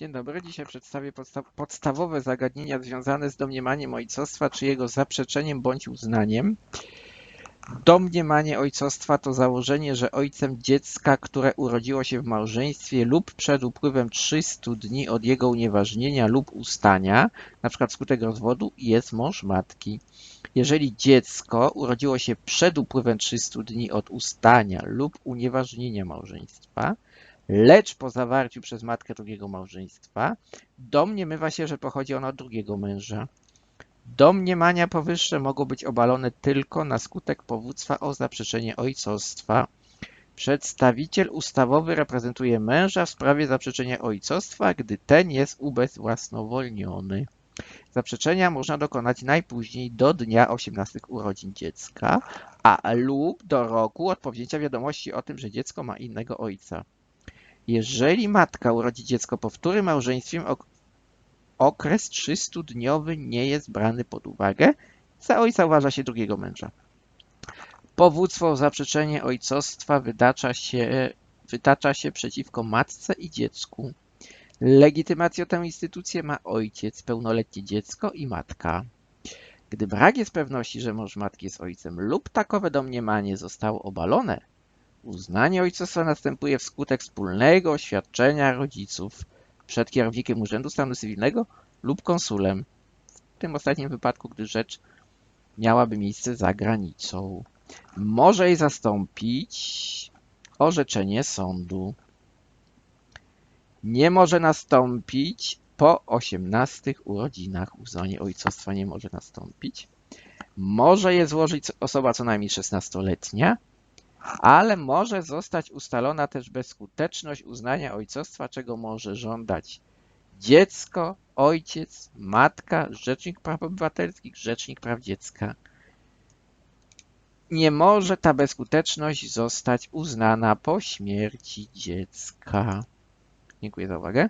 Dzień dobry. Dzisiaj przedstawię podsta podstawowe zagadnienia związane z domniemaniem ojcostwa czy jego zaprzeczeniem bądź uznaniem. Domniemanie ojcostwa to założenie, że ojcem dziecka, które urodziło się w małżeństwie lub przed upływem 300 dni od jego unieważnienia lub ustania, np. wskutek rozwodu, jest mąż matki. Jeżeli dziecko urodziło się przed upływem 300 dni od ustania lub unieważnienia małżeństwa, lecz po zawarciu przez matkę drugiego małżeństwa, domniemywa się, że pochodzi ono od drugiego męża. Domniemania powyższe mogą być obalone tylko na skutek powództwa o zaprzeczenie ojcostwa. Przedstawiciel ustawowy reprezentuje męża w sprawie zaprzeczenia ojcostwa, gdy ten jest ubezwłasnowolniony. Zaprzeczenia można dokonać najpóźniej do dnia 18 urodzin dziecka, a lub do roku od powzięcia wiadomości o tym, że dziecko ma innego ojca. Jeżeli matka urodzi dziecko po wtórym małżeństwie, ok- okres 300-dniowy nie jest brany pod uwagę. Za ojca uważa się drugiego męża. Powództwo o zaprzeczenie ojcostwa wydacza się, wytacza się przeciwko matce i dziecku. Legitymację tę instytucję ma ojciec, pełnoletnie dziecko i matka. Gdy brak jest pewności, że mąż matki jest ojcem lub takowe domniemanie zostało obalone, Uznanie ojcostwa następuje wskutek wspólnego oświadczenia rodziców przed kierownikiem Urzędu Stanu Cywilnego lub konsulem. W tym ostatnim wypadku, gdy rzecz miałaby miejsce za granicą. Może jej zastąpić orzeczenie sądu. Nie może nastąpić po 18 urodzinach. Uznanie ojcostwa nie może nastąpić. Może je złożyć osoba co najmniej 16-letnia ale może zostać ustalona też bezskuteczność uznania ojcostwa, czego może żądać dziecko, ojciec, matka, Rzecznik Praw Obywatelskich, Rzecznik Praw Dziecka. Nie może ta bezskuteczność zostać uznana po śmierci dziecka. Dziękuję za uwagę.